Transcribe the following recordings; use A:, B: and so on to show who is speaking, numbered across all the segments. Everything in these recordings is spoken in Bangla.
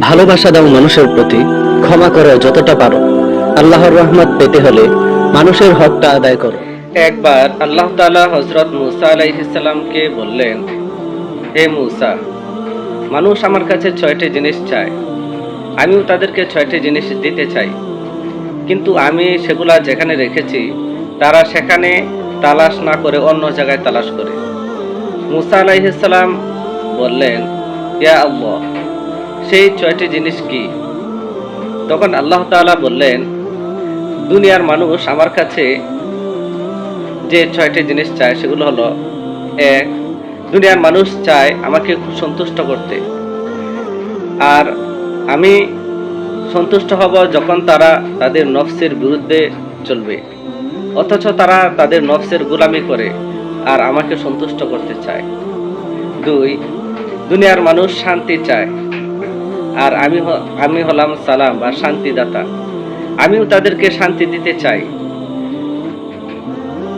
A: ভালোবাসা দাও মানুষের প্রতি, ক্ষমা করো যতটা পারো। আল্লাহর রহমত পেতে হলে মানুষের হকটা আদায় করো।
B: একবার আল্লাহ তাআলা হজরত মুসা আলাইহিসসালামকে বললেন, হে মুসা, মানুষ আমার কাছে ছয়টি জিনিস চায়। আমিও তাদেরকে ছয়টি জিনিস দিতে চাই। কিন্তু আমি সেগুলা যেখানে রেখেছি, তারা সেখানে তালাশ না করে অন্য জায়গায় তালাশ করে। মুসা আলাইহিসসালাম বললেন, ইয়া আল্লাহ সেই ছয়টি জিনিস কি? তখন আল্লাহ তাআলা বললেন, দুনিয়ার মানুষ আমার কাছে যে ছয়টি জিনিস চায় সেগুলো হলো, এক, দুনিয়ার মানুষ চায় আমাকে খুব সন্তুষ্ট করতে। আর আমি সন্তুষ্ট হব যখন তারা তাদের নফসের বিরুদ্ধে চলবে। অথচ তারা তাদের নফসের গোলামি করে আর আমাকে সন্তুষ্ট করতে চায়। দুই, দুনিয়ার মানুষ শান্তি চায়। আর আমি আমি হলাম সালাম বা শান্তিদাতা। আমিও তাদেরকে শান্তি দিতে চাই।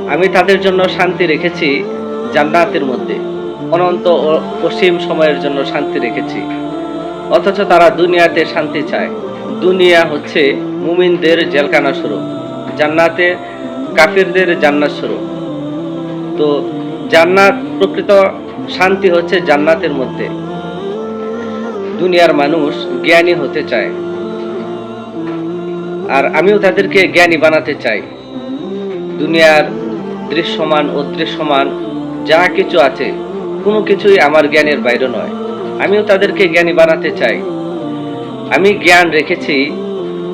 B: আমি তাদের জন্য শান্তি রেখেছি জান্নাতের মধ্যে। অনন্ত অসীম সময়ের জন্য শান্তি রেখেছি। অথচ তারা দুনিয়াতে শান্তি চায়। দুনিয়া হচ্ছে মুমিনদের জেলখানা স্বরূপ। জান্নাতে কাফিরদের জান্নাত স্বরূপ। তো জান্নাত প্রকৃত শান্তি হচ্ছে জান্নাতের মধ্যে। দুনিয়ার মানুষ জ্ঞানী হতে চায়। আর আমিও তাদেরকে জ্ঞানী বানাতে চাই। দুনিয়ার দৃশ্যমান, অদৃশ্যমান যা কিছু আছে, কোনো কিছুই আমার জ্ঞানের বাইরে নয়। আমিও তাদেরকে জ্ঞানী বানাতে চাই। আমি জ্ঞান রেখেছি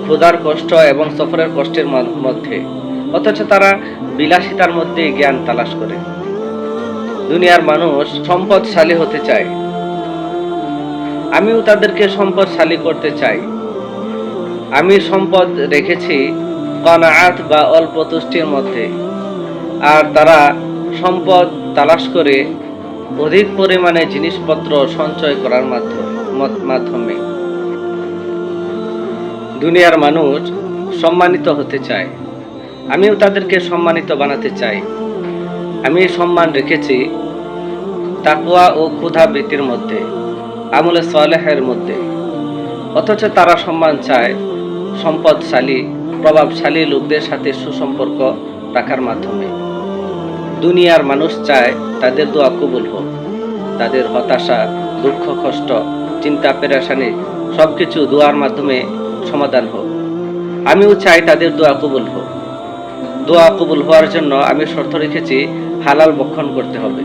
B: ক্ষুধার কষ্ট এবং সফরের কষ্টের মধ্যে। অথচ তারা বিলাসিতার মধ্যে জ্ঞান তালাশ করে। দুনিয়ার মানুষ সম্পদশালী হতে চায়। আমিও তাদেরকে সম্পদশালী করতে চাই। আমি সম্পদ রেখেছি কনাআত বা অল্প তুষ্টির মধ্যে। আর তারা সম্পদ তালাশ করে অধিক পরিমাণে জিনিসপত্র সঞ্চয় করার মাধ্যমে দুনিয়ার মানুষ সম্মানিত হতে চায়। আমিও তাদেরকে সম্মানিত বানাতে চাই। আমি সম্মান রেখেছি তাকুয়া ও ক্ষুধা বৃত্তির মধ্যে। আমলে সলেহের মধ্যে। অথচ তারা সম্মান চায় সম্পদশালী, প্রভাবশালী লোকদের সাথে সুসম্পর্ক রাখার মাধ্যমে। দুনিয়ার মানুষ চায় তাদের দোয়া কবুল হোক। তাদের হতাশা, দুঃখ, কষ্ট, চিন্তা, পেরেশানি সব কিছু দোয়ার মাধ্যমে সমাধান হোক। আমিও চাই তাদের দোয়া কবুল হোক। দোয়া কবুল হওয়ার জন্য আমি শর্ত রেখেছি, হালাল ভক্ষণ করতে হবে।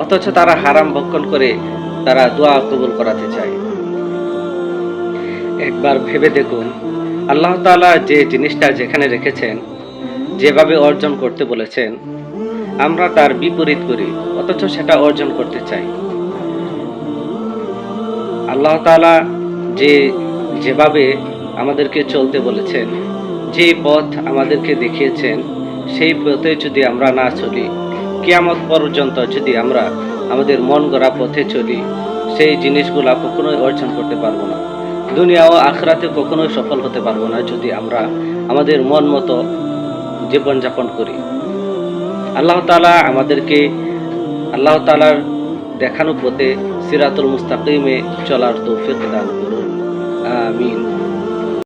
B: অথচ তারা হারাম ভক্ষণ করে তারা দোয়া কবুল করাতে চায়। একবার ভেবে দেখুন, আল্লাহ তাআলা যে জিনিসটা যেখানে রেখেছেন, যেভাবে অর্জন করতে বলেছেন, আমরা তার বিপরীত করি, অথচ সেটা অর্জন করতে চাই। আল্লাহ তাআলা যে যেভাবে আমাদেরকে চলতে বলেছেন, যে পথ আমাদেরকে দেখিয়েছেন, সেই পথে যদি আমরা না চলি, কেয়ামত পর্যন্ত যদি আমরা আমাদের মন গড়া পথে চলি। সেই জিনিসগুলা কখনোই অর্জন করতে পারব না। দুনিয়া ও আখরাতে কখনোই সফল হতে পারব না যদি আমরা আমাদের মন মতো জীবনযাপন করি। আল্লাহ তালা আমাদেরকে, আল্লাহ তালার দেখানো পথে সিরাতুল মুস্তাকিমে চলার তৌফিক দান করুন। আমিন।